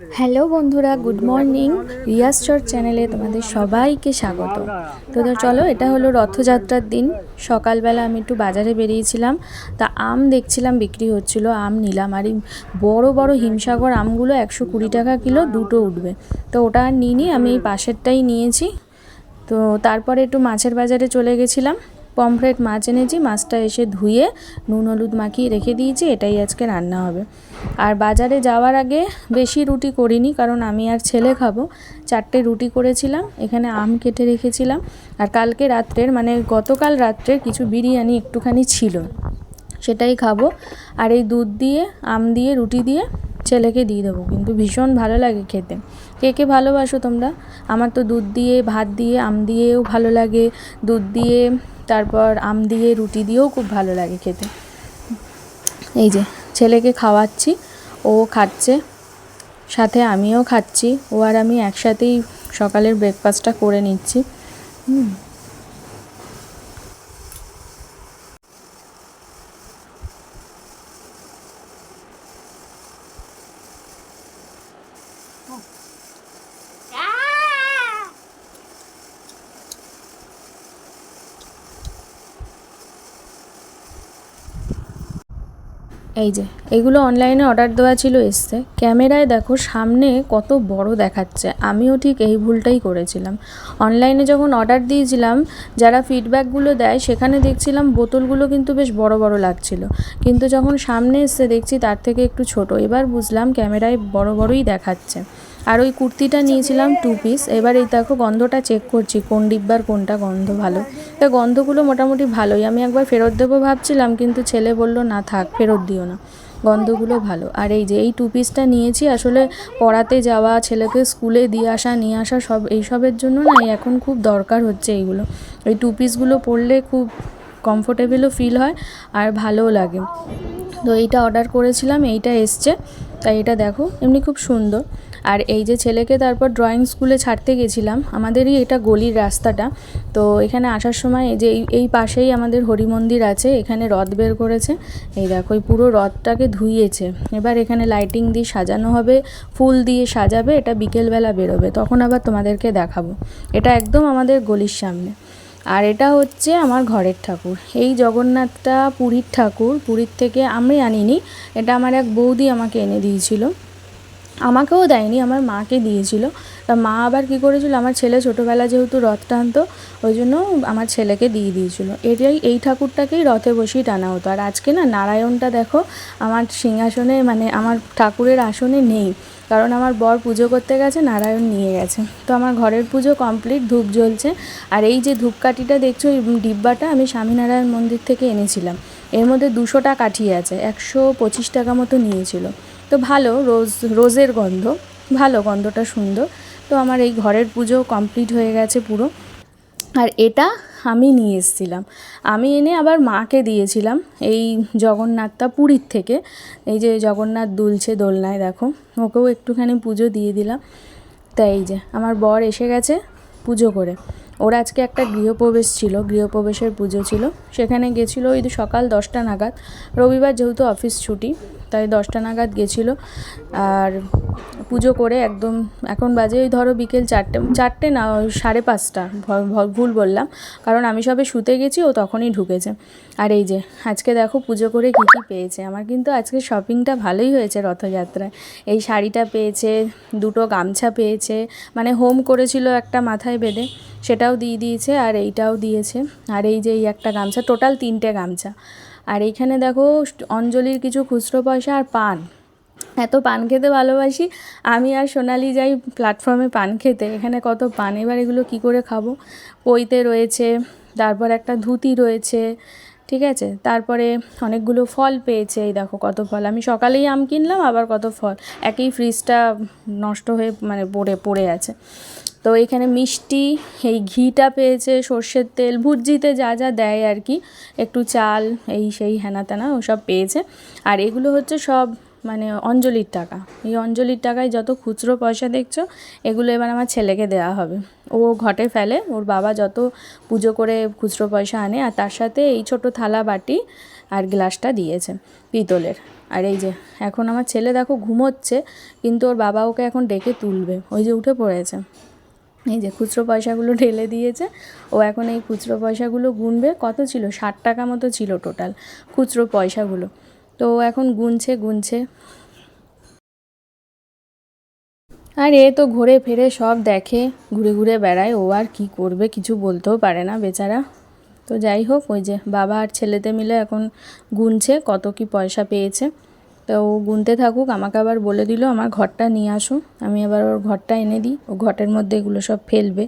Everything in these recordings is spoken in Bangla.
হ্যালো বন্ধুরা, গুড মর্নিং। রিয়াজ চর্চ চ্যানেলে তোমাদের সবাইকে স্বাগত। তো চলো, এটা হলো রথযাত্রার দিন। সকালবেলা আমি একটু বাজারে বেরিয়েছিলাম। তা আম দেখছিলাম বিক্রি হচ্ছিল, আম নিলাম। আর এই বড় বড় হিমসাগর আমগুলো একশো কুড়ি টাকা কিলো, দুটো উঠবে। তো ওটা নিইনি, আমি এই পাশেরটাই নিয়েছি। তো তারপরে একটু মাছের বাজারে চলে গেছিলাম। পমফ্রেট মাছ এনেছি, মাছটা এসে ধুয়ে নুন হলুদ মাখিয়ে রেখে দিয়েছি, এটাই আজকে রান্না হবে। আর বাজারে যাওয়ার আগে বেশি রুটি করিনি, কারণ আমি আর ছেলে খাব। চারটে রুটি করেছিলাম, এখানে আম কেটে রেখেছিলাম। আর কালকে রাত্রের মানে গতকাল রাত্রের কিছু বিরিয়ানি একটুখানি ছিল, সেটাই খাব। আর এই দুধ দিয়ে, আম দিয়ে, রুটি দিয়ে ছেলেকে দিয়ে দেবো, কিন্তু ভীষণ ভালো লাগে খেতে। কে কে ভালোবাসো তোমরা? আমার তো দুধ দিয়ে, ভাত দিয়ে, আম দিয়েও ভালো লাগে। দুধ দিয়ে তারপর আম দিয়ে, রুটি দিয়েও খুব ভালো লাগে খেতে। এই যে, ছেলেকে খাওয়াচ্ছি, ও খাচ্ছে, সাথে আমিও খাচ্ছি, ও আর আমি একসাথেই সকালের ব্রেকফাস্টটা করে নিচ্ছি। এই যে, এগুলো অনলাইনে অর্ডার দেওয়া ছিল এসছে। ক্যামেরায় দেখো সামনে কত বড় দেখাচ্ছে। আমিও ঠিক এই ভুলটাই করেছিলাম। অনলাইনে যখন অর্ডার দিয়েছিলাম, যারা ফিডব্যাকগুলো দেয়, সেখানে দেখছিলাম বোতলগুলো কিন্তু বেশ বড় বড় লাগছিল। কিন্তু যখন সামনে এসছে, দেখছি তার থেকে একটু ছোট। এবার বুঝলাম ক্যামেরায় বড় বড়ই দেখাচ্ছে। আর ওই কুর্তিটা নিয়েছিলাম টু পিস এবার এই দেখো গন্ধটা চেক করছি, কোন ডিব্বার কোনটা গন্ধ ভালো। তা গন্ধগুলো মোটামুটি ভালোই। আমি একবার ফেরত দেবো ভাবছিলাম, কিন্তু ছেলে বলল, না থাক, ফেরত দিও না। গন্ধগুলো ভালো। আর এই যে এই টু পিসটা নিয়েছি, আসলে পড়াতে যাওয়া, ছেলেকে স্কুলে দিয়ে আসা, নিয়ে আসা সব এইসবের জন্য না এখন খুব দরকার হচ্ছে এইগুলো। এই টু পিসগুলো পরলে খুব কমফোর্টেবলও ফিল হয় আর ভালোও লাগে। তো এইটা অর্ডার করেছিলাম, এইটা এসছে। তাই এটা দেখো, এমনি খুব সুন্দর। আর এই যে ছেলেকে তারপর ড্রয়িং স্কুলে ছাড়তে গেছিলাম, আমাদেরই এটা গলির রাস্তাটা। তো এখানে আসার সময় এই যে এই পাশেই আমাদের হরি মন্দির আছে, এখানে রথ বের করেছে। এই দেখো, এই পুরো রথটাকে ধুইয়েছে। এবার এখানে লাইটিং দিয়ে সাজানো হবে, ফুল দিয়ে সাজাবে, এটা বিকেলবেলা বেরোবে। তখন আবার তোমাদেরকে দেখাবো। এটা একদম আমাদের গলির সামনে। আর এটা হচ্ছে আমার ঘরের ঠাকুর। এই জগন্নাথটা পুরীর ঠাকুর, পুরীর থেকে আমি আনিনি। এটা আমার এক বৌদি আমাকে এনে দিয়েছিল। আমাকেও দেয়নি, আমার মাকে দিয়েছিল। তা মা আবার কী করেছিল, আমার ছেলে ছোটোবেলা যেহেতু রথ টানতো, ওই জন্য আমার ছেলেকে দিয়ে দিয়েছিল। এটাই, এই ঠাকুরটাকেই রথে বসেই টানা হতো। আর আজকে না, নারায়ণটা দেখো, আমার সিংহাসনে মানে আমার ঠাকুরের আসনে নেই। কারণ আমার বর পুজো করতে গেছে, নারায়ণ নিয়ে গেছে। তো আমার ঘরের পুজো কমপ্লিট, ধূপ জ্বলছে। আর এই যে ধূপকাঠিটা দেখছ, এই ডিব্বাটা আমি স্বামীনারায়ণ মন্দির থেকে এনেছিলাম। এর মধ্যে দুশোটা কাঠি আছে, একশো পঁচিশ টাকা মতো নিয়েছিল। তো ভালো, রোজ, রোজের গন্ধ, ভালো গন্ধটা সুন্দর। তো আমার এই ঘরের পুজো কমপ্লিট হয়ে গেছে পুরো। আর এটা আমি নিয়ে এসেছিলাম। আমি এনে আবার মাকে দিয়েছিলাম এই জগন্নাথটা পুরীর থেকে। এই যে জগন্নাথ দুলছে দোলনায়, দেখো, ওকেও একটুখানি পুজো দিয়ে দিলাম। তাই এই যে, আমার বর এসে গেছে পুজো করে। ওর আজকে একটা গৃহপ্রবেশ ছিল, গৃহপ্রবেশের পুজো ছিল। সেখানে গেছিল ওই সকাল দশটা নাগাদ। রবিবার যেহেতু অফিস ছুটি, তাই দশটা নাগাদ গেছিল। আর পুজো করে একদম এখন বাজে ওই ধরো বিকেল চারটে চারটে না সাড়ে পাঁচটা ভুল বললাম। কারণ আমি সবে শুতে গেছি, ও তখনই ঢুকেছে। আর এই যে, আজকে দেখো পুজো করে কী কী পেয়েছে। আমার কিন্তু আজকে শপিংটা ভালোই হয়েছে রথযাত্রায়। এই শাড়িটা পেয়েছে, দুটো গামছা পেয়েছে মানে হোম করেছিল একটা মাথায় বেঁধে। সেটাও দিয়ে দিয়েছে আর এইটাও দিয়েছে। আর এই যে এই একটা গামছা, টোটাল তিনটে গামছা। আর এইখানে দেখো, অঞ্জলির কিছু খুচরো পয়সা আর পান। এত পান খেতে ভালোবাসি, আমি আর সোনালি যাই প্ল্যাটফর্মে পান খেতে। এখানে কত পান, এবার এগুলো কী করে খাব? পইতে রয়েছে, তারপর একটা ধুতি রয়েছে, ঠিক আছে? তারপরে অনেকগুলো ফল পেয়েছে, এই দেখো কত ফল। আমি সকালেই আম কিনলাম, আবার কত ফল। একই ফ্রিজটা নষ্ট হয়ে মানে পড়ে পড়ে আছে। তো এখানে মিষ্টি, এই ঘিটা পেয়েছে, সর্ষের তেল ভুজিতে যা যা দেয় আর কি, একটু চাল, এই সেই হেনা তেনা ওসব পেয়েছে। আর এগুলো হচ্ছে সব মানে অঞ্জলির টাকা। এই অঞ্জলির টাকায় যত খুচরো পয়সা দেখছ, এগুলো এবার আমার ছেলেকে দেওয়া হবে। ও ঘটে ফেলে, ওর বাবা যত পুজো করে খুচরো পয়সা আনে, আর তার সাথে এই ছোটো থালা বাটি আর গ্লাসটা দিয়েছে পিতলের। আর এই যে, এখন আমার ছেলে দেখো ঘুমোচ্ছে, কিন্তু ওর বাবা ওকে এখন ডেকে তুলবে। ওই যে উঠে পড়েছে। এই যে খুচরো পয়সাগুলো ঢেলে দিয়েছে, ও এখন এই খুচরো পয়সাগুলো গুনবে, কত ছিল? ষাট টাকা মতো ছিল টোটাল খুচরো পয়সাগুলো। তো ও এখন গুনছে গুনছে। আর এ তো ঘুরে ফিরে সব দেখে, ঘুরে ঘুরে বেড়ায়, ও আর কি করবে কিছু বলতেও পারে না বেচারা। তো যাই হোক, ওই যে বাবা আর ছেলেতে মিলে এখন গুনছে, কত কি পয়সা পেয়েছে। তো ও গুনতে থাকুক, আমাকে আবার বলে দিল, আমার ঘরটা নিয়ে আসো, আমি আবার ওর ঘরটা এনে দিই। ও ঘটের মধ্যে এগুলো সব ফেলবে।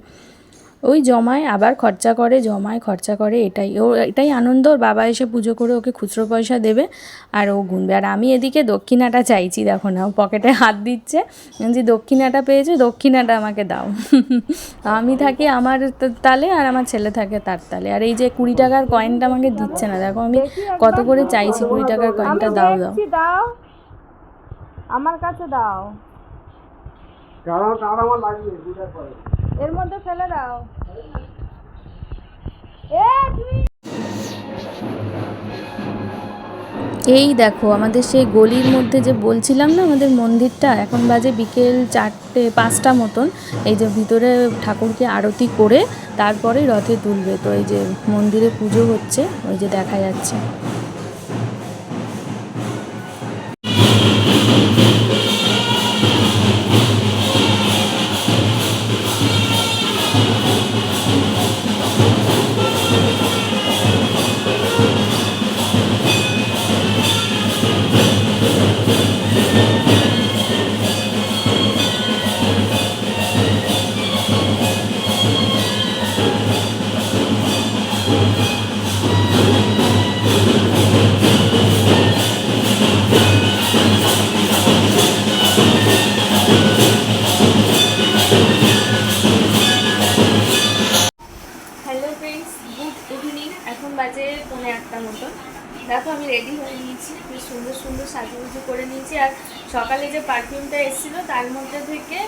ওই জমায় আবার খরচা করে জমায় খরচা করে এটাই। ও এটাই আনন্দ ওর বাবা এসে পুজো করে ওকে খুচরো পয়সা দেবে আর ও গুনবে। আর আমি এদিকে দক্ষিণাটা চাইছি দেখো না ও পকেটে হাত দিচ্ছে। যে দক্ষিণাটা পেয়েছে দক্ষিণাটা আমাকে দাও। আমি থাকি আমার তালে আর আমার ছেলে থাকে তার তালে। আর এই যে কুড়ি টাকার কয়েনটা আমাকে দিচ্ছে না দেখো আমি কত করে চাইছি কুড়ি টাকার কয়েনটা দাও দাও। দাও। আমার কাছে দাও। কারণ আমার লাগবে এর মধ্যে ফেলে দাও। এই দেখো, আমাদের সেই গলির মধ্যে যে বলছিলাম না, আমাদের মন্দিরটা, এখন বাজে বিকেল চারটে, পাঁচটা মতন। এই যে ভিতরে ঠাকুরকে আরতি করে, তারপরে রথে তুলবে। তো এই যে মন্দিরে পুজো হচ্ছে, ওই যে দেখা যাচ্ছে। বাজে পৌনে আটটা মতন। দেখো আমি রেডি হয়ে নিয়েছি, বেশ সুন্দর সুন্দর সাজুগুজু করে নিয়েছি। আর সকালে যে পারফিউমটা এসেছিল, তার মধ্যে থেকে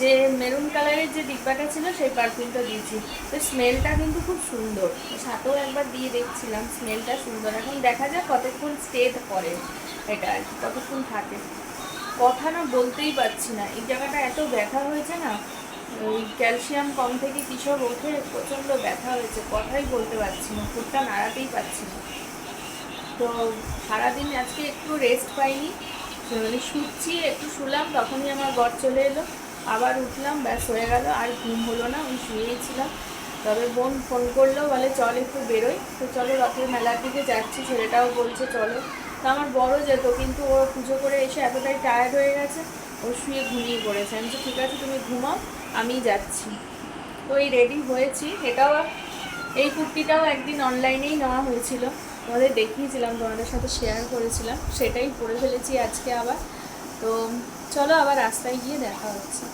যে মেরুন কালারের যে ডিব্বাটা ছিল, সেই পারফিউমটা দিয়েছি। তো স্মেলটা কিন্তু খুব সুন্দর। সাথেও একবার দিয়ে দেখছিলাম স্মেলটা সুন্দর। এখন দেখা যাক কতক্ষণ স্টে করে এটা আর কি, কতক্ষণ থাকে। কথা না বলতেই পারছি না। এই জায়গাটা এত ব্যথা হয়েছে না ওই ক্যালসিয়াম কম থেকে কিসব ওঠে, প্রচণ্ড ব্যথা হয়েছে, কথাই বলতে পারছি না ফুটটা নাড়াতেই পারছি না। তো সারাদিন আজকে একটু রেস্ট পাইনি মানে শুচ্ছি, একটু শুলাম, তখনই আমার বর চলে এলো। আবার উঠলাম, ব্যাস হয়ে গেল, আর ঘুম হলো না, আমি শুয়েই ছিলাম তবে বোন ফোন করল, বলে, চল একটু বেরোই। তো চলো, রথের মেলার দিকে যাচ্ছি, ছেলেটাও বলছে, চলো। তো আমার বড় যেত, কিন্তু ও পুজো করে এসে এতটাই টায়ার্ড হয়ে গেছে, ও শুয়ে ঘুমিয়ে পড়েছে। আমি ঠিক আছে, তুমি ঘুমাও। আমি যাচ্ছি। তো এই রেডি হয়েছি। এটাও এই কুর্তিটাও একদিন অনলাইনেই নেওয়া হয়েছিল। তোমাদের দেখিয়েছিলাম, তোমাদের সাথে শেয়ার করেছিলাম। সেটাই পরে ফেলেছি আজকে আবার। তো চলো আবার রাস্তায় গিয়ে দেখা হচ্ছে।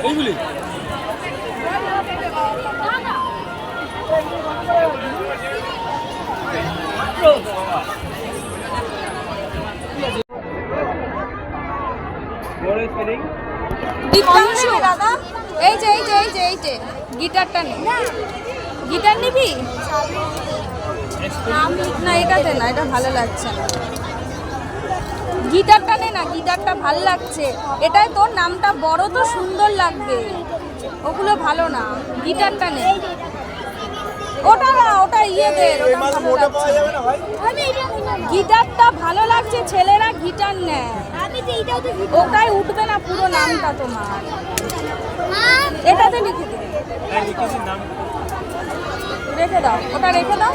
এইগুলি? এই যে এই যে এই যে এই যে গিটারটা নে। গিটার নিবি? না এটাতে না এটা ভালো লাগছে না। গিটারটা নে না গিটারটা ভালো লাগছে। এটাই তোর নামটা বড় তো সুন্দর লাগবে। ওগুলো ভালো না গিটারটা নে। ওটা না ওটা ইয়ে না। গিটারটা ভালো লাগছে ছেলেরা গিটার নেয় ওটাই উঠবে না পুরো নামটা তোমার। এটাতে লিখে দে। রেখে দাও ওটা রেখে দাও।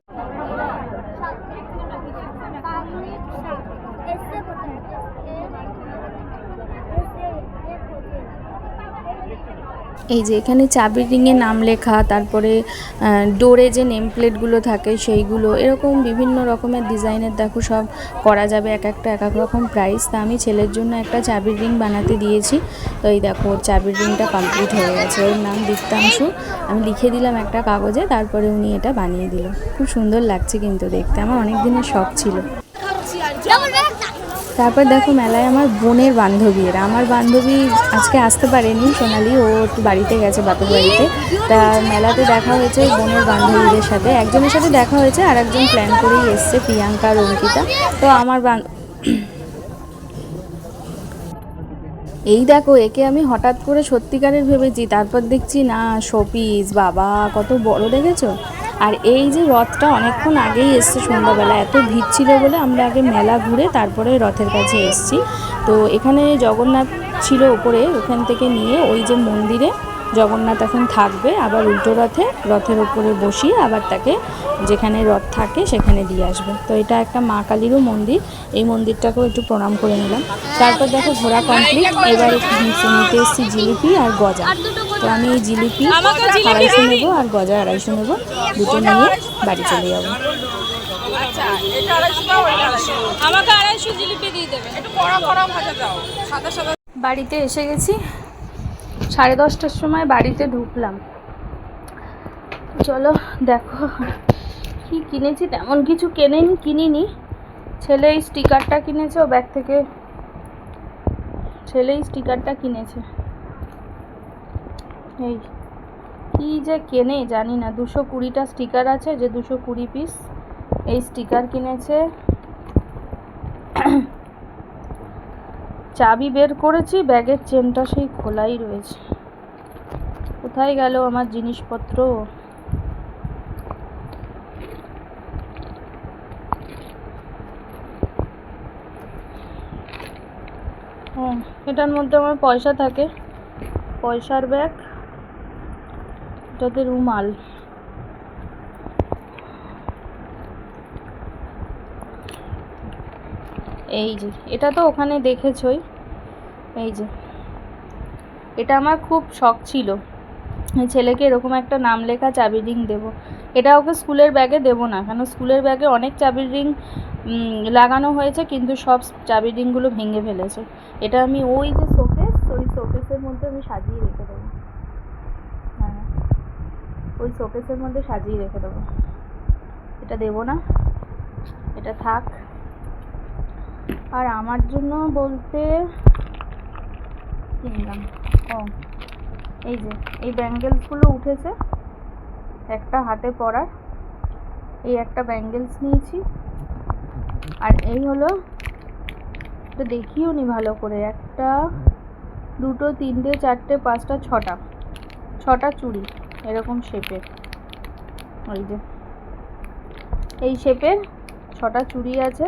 এই যে এখানে চাবির রিংয়ে নাম লেখা, তারপরে ডোরে যে নেম প্লেটগুলো থাকে সেইগুলো, এরকম বিভিন্ন রকমের ডিজাইনের দেখো সব করা যাবে এক একটা, এক এক রকম প্রাইস তা আমি ছেলের জন্য একটা চাবির রিং বানাতে দিয়েছি। তো এই দেখো, ওর চাবির রিংটা কমপ্লিট হয়ে গেছে। ওর নাম দীপ্তাংশু। আমি লিখে দিলাম একটা কাগজে, তারপরে উনি এটা বানিয়ে দিল। খুব সুন্দর লাগছে কিন্তু দেখতে। আমার অনেক দিনের শখ ছিল। তারপর দেখো মেলায় আমার বোনের বান্ধবী এরা। আমার বান্ধবী আজকে আসতে পারেনি সোনালি, ও একটু বাড়িতে গেছে বাপের বাড়িতে। তা মেলাতে দেখা হয়েছে বোনের বান্ধবীদের সাথে। একজনের সাথে দেখা হয়েছে আর একজন প্ল্যান করেই এসছে, প্রিয়াঙ্কা আর অঙ্কিতা। তো আমার বান এই দেখো, একে আমি হঠাৎ করে সত্যিকারের ভেবেছি তারপর দেখছি, না, শোপিস, বাবা, কত বড় দেখেছ? আর এই যে রথটা অনেকক্ষণ আগেই এসছে সন্ধ্যাবেলা, এত ভিড় ছিল বলে আমরা আগে মেলা ঘুরে তারপরে রথের কাছে এসছি। তো এখানে জগন্নাথ ছিল ওপরে ওখান থেকে নিয়ে ওই যে মন্দিরে জগন্নাথ এখন থাকবে আবার উল্টো রথে রথের ওপরে বসিয়ে আবার তাকে যেখানে রথ থাকে সেখানে দিয়ে আসবে। তো এটা একটা মা কালীরও মন্দির এই মন্দিরটাকেও একটু প্রণাম করে নিলাম। তারপর দেখো ঘোরা কমপ্লিট এবার নিতে এসেছি জিলিপি আর গজা। তো আমি এই জিলিপি আড়াইশো নেব আর গজা আড়াইশো নেব দুটো নিয়ে বাড়ি চলে যাব। আমাকে আড়াইশো জিলিপি দিয়ে দেবে। একটু কড়া কড়া ভাজা দাও। সাদা সাদা। বাড়িতে এসে গেছি সাড়ে দশটার সময় বাড়িতে ঢুকলাম। চলো দেখো কি কিনেছি, তেমন কিছু কেনেনি, কিনিনি। ছেলে এই স্টিকারটা কিনেছে, ও ব্যাগ থেকে ছেলে এই স্টিকারটা কিনেছে। এই, কি যে কেনে জানি না, দুশো কুড়িটা স্টিকার আছে, যে দুশো কুড়ি পিস এই স্টিকার কিনেছে। চাবি বের করেছি, ব্যাগের চেনটা সেই খোলাই রয়েছে। কোথায় গেল আমার জিনিসপত্র? এটার মধ্যে আমার পয়সা থাকে। পয়সার ব্যাগ, এটাতে রুমাল। এই যে, এটা তো ওখানে দেখেছই। এই যে। এটা আমার খুব শখ ছিল। ছেলেকে এরকম একটা নাম লেখা চাবির রিং দেবো। এটা ওকে স্কুলের ব্যাগে দেবো না, কেন স্কুলের ব্যাগে অনেক চাবির রিং লাগানো হয়েছে, কিন্তু সব চাবির রিংগুলো ভেঙে ফেলেছে। এটা আমি ওই যে শোকেস ওই শোকেসের মধ্যে আমি সাজিয়ে রেখে দেবো। হ্যাঁ ওই শোকেসের মধ্যে সাজিয়ে রেখে দেবো। এটা দেবো না, এটা থাক। আর আমার জন্য বলতে কিনলাম ও, এই যে, এই ব্যাঙ্গেলসগুলো উঠেছে। একটা হাতে পরার, এই একটা ব্যাঙ্গেলস নিয়েছি। আর এই হলো এটা দেখিও নি ভালো করে, একটা, দুটো, তিনটে, চারটে, পাঁচটা, ছটা। ছটা চুড়ি, এরকম শেপের ওই যে, এই শেপের ছটা চুড়ি আছে।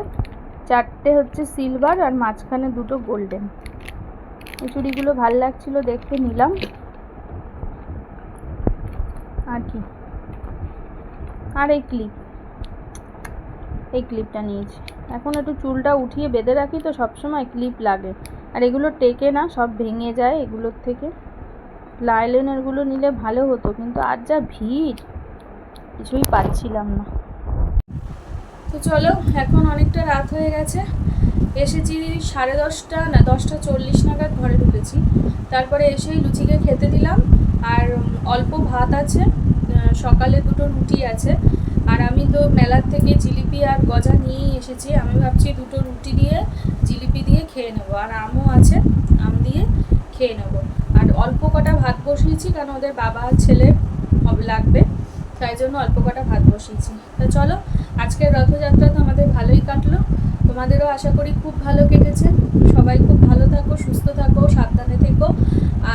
চারটে হচ্ছে সিলভার আর মাঝখানে দুটো গোল্ডেন এই চুড়িগুলো ভালো লাগছিল দেখতে নিলাম। আর কি? আর এই ক্লিপ এই ক্লিপটা নিয়েছি। এখন একটু চুলটা উঠিয়ে বেঁধে রাখি তো সবসময় ক্লিপ লাগে। আর এগুলো টেকে না, সব ভেঙে যায় এগুলোর থেকে। লাইলেনেরগুলো নিলে ভালো হতো, কিন্তু আর যা ভিড়, কিছুই পাচ্ছিলাম না। তো চলো, এখন অনেকটা রাত হয়ে গেছে। এসেছি সাড়ে দশটা না, দশটা চল্লিশ নাগাদ ঘরে ঢুকেছি। তারপরে এসেই লুচিকে খেতে দিলাম, আর অল্প ভাত আছে সকালে দুটো রুটি আছে। আর আমি তো মেলার থেকে জিলিপি আর গজা নিয়েই এসেছি, আমি ভাবছি দুটো রুটি দিয়ে জিলিপি দিয়ে খেয়ে নেব, আর আমও আছে, আম দিয়ে খেয়ে নেব। আর অল্প কটা ভাত বসিয়েছি, কারণ ওদের বাবা ছেলে লাগবে। তাই জন্য অল্প কটা ভাত বসিয়েছি। তো চলো, আজকের রথযাত্রা তো আমাদের ভালোই কাটলো। তোমাদেরও আশা করি খুব ভালো কেটেছে। সবাই খুব ভালো থাকো, সুস্থ থাকো, সাবধানে থেকো।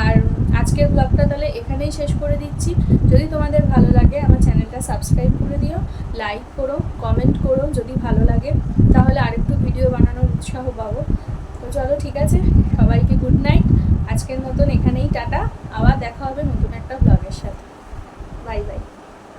আর আজকের ব্লগটা তাহলে এখানেই শেষ করে দিচ্ছি। যদি তোমাদের ভালো লাগে, আমার চ্যানেলটা সাবস্ক্রাইব করে দিও লাইক করো কমেন্ট করো যদি ভালো লাগে। তাহলে আরেকটু ভিডিও বানানোর উৎসাহ পাবো। তো চলো, ঠিক আছে? সবাইকে গুড নাইট আজকের মতন এখানেই টাটা। আবার দেখা হবে নতুন একটা ব্লগের সাথে। Bye bye